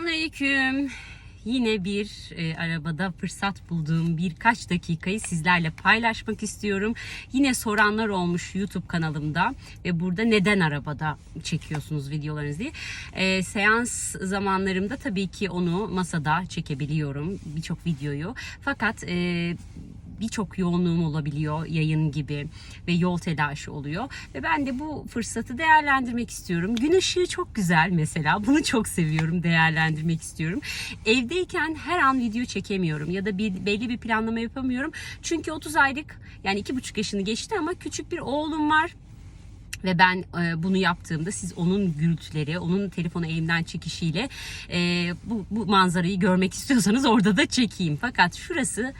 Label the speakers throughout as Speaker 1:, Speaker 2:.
Speaker 1: Selamünaleyküm. Yine bir e, arabada fırsat bulduğum birkaç dakikayı sizlerle paylaşmak istiyorum. Yine soranlar olmuş YouTube kanalımda ve burada neden arabada çekiyorsunuz videolarınızı diye. E, seans zamanlarımda tabii ki onu masada çekebiliyorum birçok videoyu. Fakat e, birçok yoğunluğum olabiliyor yayın gibi ve yol telaşı oluyor ve ben de bu fırsatı değerlendirmek istiyorum. Gün ışığı çok güzel mesela bunu çok seviyorum değerlendirmek istiyorum. Evdeyken her an video çekemiyorum ya da bir belli bir planlama yapamıyorum. Çünkü 30 aylık yani 2,5 yaşını geçti ama küçük bir oğlum var. Ve ben e, bunu yaptığımda siz onun gürültüleri, onun telefonu elimden çekişiyle e, bu, bu manzarayı görmek istiyorsanız orada da çekeyim. Fakat şurası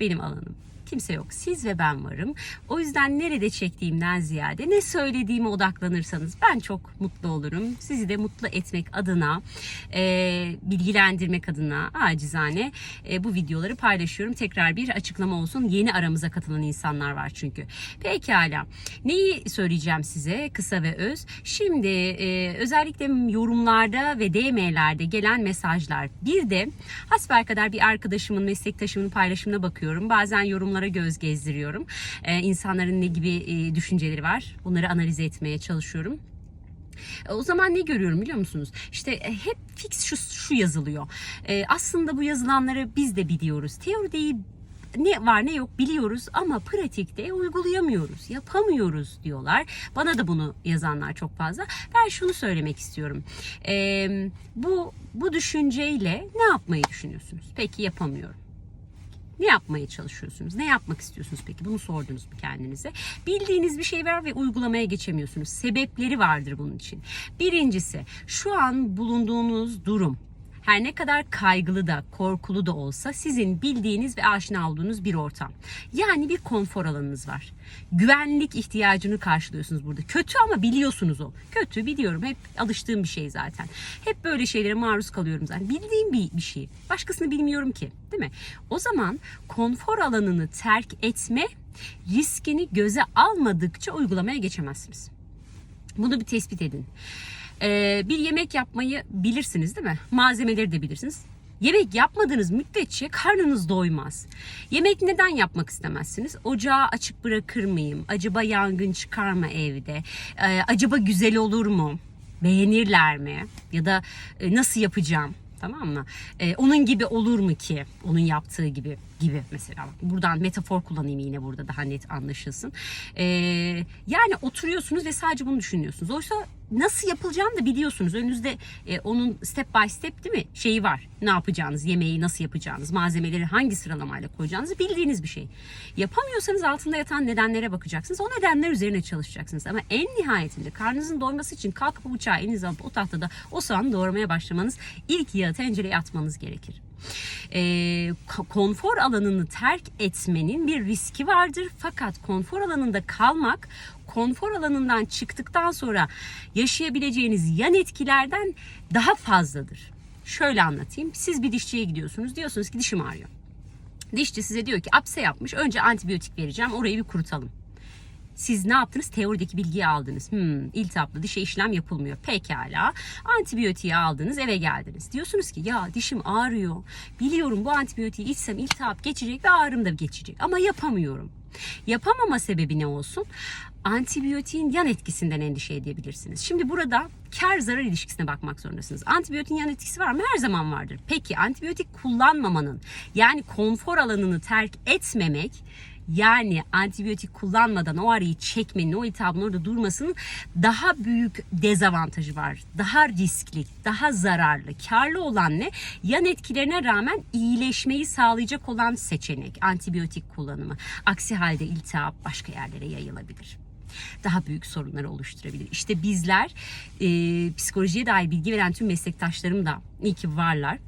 Speaker 1: benim alanım. Kimse yok. Siz ve ben varım. O yüzden nerede çektiğimden ziyade ne söylediğime odaklanırsanız ben çok mutlu olurum. Sizi de mutlu etmek adına, e, bilgilendirmek adına acizane e, bu videoları paylaşıyorum. Tekrar bir açıklama olsun. Yeni aramıza katılan insanlar var çünkü. Pekala. Neyi söyleyeceğim size kısa ve öz? Şimdi e, özellikle yorumlarda ve DM'lerde gelen mesajlar. Bir de hasbelkader bir arkadaşımın, meslektaşımın paylaşımına bakıyorum. Bazen yorumlara göz gezdiriyorum. E, insanların ne gibi e, düşünceleri var? Bunları analiz etmeye çalışıyorum. E, O zaman ne görüyorum biliyor musunuz? İşte e, hep fix şu, şu yazılıyor. E, aslında bu yazılanları biz de biliyoruz. Teoride ne var ne yok biliyoruz ama pratikte uygulayamıyoruz, yapamıyoruz diyorlar. Bana da bunu yazanlar çok fazla. Ben şunu söylemek istiyorum. E, bu bu düşünceyle ne yapmayı düşünüyorsunuz? Peki yapamıyorum. Ne yapmaya çalışıyorsunuz? Ne yapmak istiyorsunuz peki? Bunu sordunuz mu kendinize? Bildiğiniz bir şey var ve uygulamaya geçemiyorsunuz. Sebepleri vardır bunun için. Birincisi şu an bulunduğunuz durum her ne kadar kaygılı da korkulu da olsa sizin bildiğiniz ve aşina olduğunuz bir ortam. Yani bir konfor alanınız var. Güvenlik ihtiyacını karşılıyorsunuz burada. Kötü ama biliyorsunuz o. Kötü biliyorum. Hep alıştığım bir şey zaten. Hep böyle şeylere maruz kalıyorum zaten. Bildiğim bir, bir şey. Başkasını bilmiyorum ki. Değil mi? O zaman konfor alanını terk etme riskini göze almadıkça uygulamaya geçemezsiniz. Bunu bir tespit edin. Ee, bir yemek yapmayı bilirsiniz değil mi? Malzemeleri de bilirsiniz. Yemek yapmadığınız müddetçe karnınız doymaz. Yemek neden yapmak istemezsiniz? Ocağı açık bırakır mıyım? Acaba yangın çıkar mı evde? Ee, acaba güzel olur mu? Beğenirler mi? Ya da e, nasıl yapacağım? Tamam mı? Ee, onun gibi olur mu ki? Onun yaptığı gibi gibi mesela. Buradan metafor kullanayım yine burada daha net anlaşılsın. Ee, yani oturuyorsunuz ve sadece bunu düşünüyorsunuz. Oysa nasıl yapılacağını da biliyorsunuz. Önünüzde e, onun step by step değil mi? Şeyi var. Ne yapacağınız, yemeği nasıl yapacağınız, malzemeleri hangi sıralamayla koyacağınızı bildiğiniz bir şey. Yapamıyorsanız altında yatan nedenlere bakacaksınız. O nedenler üzerine çalışacaksınız. Ama en nihayetinde karnınızın doyması için kalkıp bıçağı elinize alıp o tahtada o soğanı doğramaya başlamanız ilk yağı tencereye atmanız gerekir e, konfor alanını terk etmenin bir riski vardır. Fakat konfor alanında kalmak konfor alanından çıktıktan sonra yaşayabileceğiniz yan etkilerden daha fazladır. Şöyle anlatayım. Siz bir dişçiye gidiyorsunuz. Diyorsunuz ki dişim ağrıyor. Dişçi size diyor ki apse yapmış. Önce antibiyotik vereceğim. Orayı bir kurutalım. Siz ne yaptınız? Teorideki bilgiyi aldınız. Hmm, iltihaplı dişe işlem yapılmıyor. Pekala. Antibiyotiği aldınız eve geldiniz. Diyorsunuz ki ya dişim ağrıyor. Biliyorum bu antibiyotiği içsem iltihap geçecek ve ağrım da geçecek. Ama yapamıyorum. Yapamama sebebi ne olsun? Antibiyotiğin yan etkisinden endişe edebilirsiniz. Şimdi burada kar zarar ilişkisine bakmak zorundasınız. Antibiyotiğin yan etkisi var mı? Her zaman vardır. Peki antibiyotik kullanmamanın yani konfor alanını terk etmemek yani antibiyotik kullanmadan o arıyı çekmenin, o iltihabın orada durmasının daha büyük dezavantajı var. Daha riskli, daha zararlı. Karlı olan ne? Yan etkilerine rağmen iyileşmeyi sağlayacak olan seçenek. Antibiyotik kullanımı. Aksi halde iltihap başka yerlere yayılabilir daha büyük sorunları oluşturabilir. İşte bizler e, psikolojiye dair bilgi veren tüm meslektaşlarım da iyi ki varlar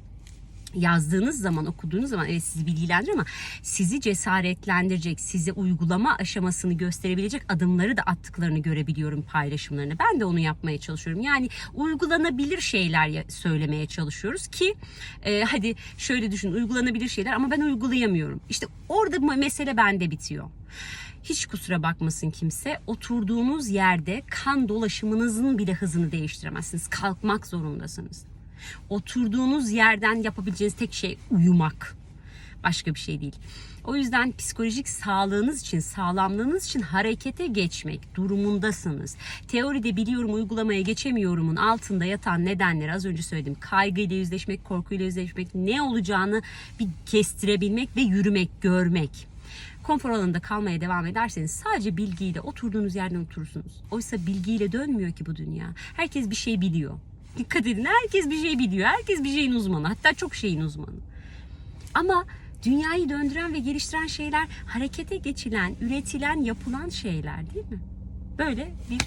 Speaker 1: yazdığınız zaman, okuduğunuz zaman evet sizi bilgilendiriyor ama sizi cesaretlendirecek, size uygulama aşamasını gösterebilecek adımları da attıklarını görebiliyorum paylaşımlarını. Ben de onu yapmaya çalışıyorum. Yani uygulanabilir şeyler söylemeye çalışıyoruz ki e, hadi şöyle düşün uygulanabilir şeyler ama ben uygulayamıyorum. İşte orada mesele bende bitiyor. Hiç kusura bakmasın kimse. Oturduğunuz yerde kan dolaşımınızın bile hızını değiştiremezsiniz. Kalkmak zorundasınız. Oturduğunuz yerden yapabileceğiniz tek şey uyumak. Başka bir şey değil. O yüzden psikolojik sağlığınız için, sağlamlığınız için harekete geçmek durumundasınız. Teoride biliyorum, uygulamaya geçemiyorumun altında yatan nedenleri az önce söyledim. Kaygıyla yüzleşmek, korkuyla yüzleşmek, ne olacağını bir kestirebilmek ve yürümek, görmek konfor alanında kalmaya devam ederseniz sadece bilgiyle oturduğunuz yerden oturursunuz. Oysa bilgiyle dönmüyor ki bu dünya. Herkes bir şey biliyor. Dikkat edin herkes bir şey biliyor. Herkes bir şeyin uzmanı. Hatta çok şeyin uzmanı. Ama dünyayı döndüren ve geliştiren şeyler harekete geçilen, üretilen, yapılan şeyler değil mi? Böyle bir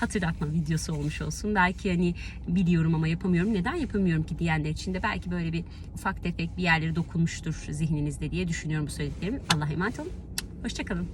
Speaker 1: hatırlatma videosu olmuş olsun. Belki hani biliyorum ama yapamıyorum. Neden yapamıyorum ki diyenler için de belki böyle bir ufak tefek bir yerleri dokunmuştur zihninizde diye düşünüyorum bu söylediklerim. Allah'a emanet olun. Hoşçakalın.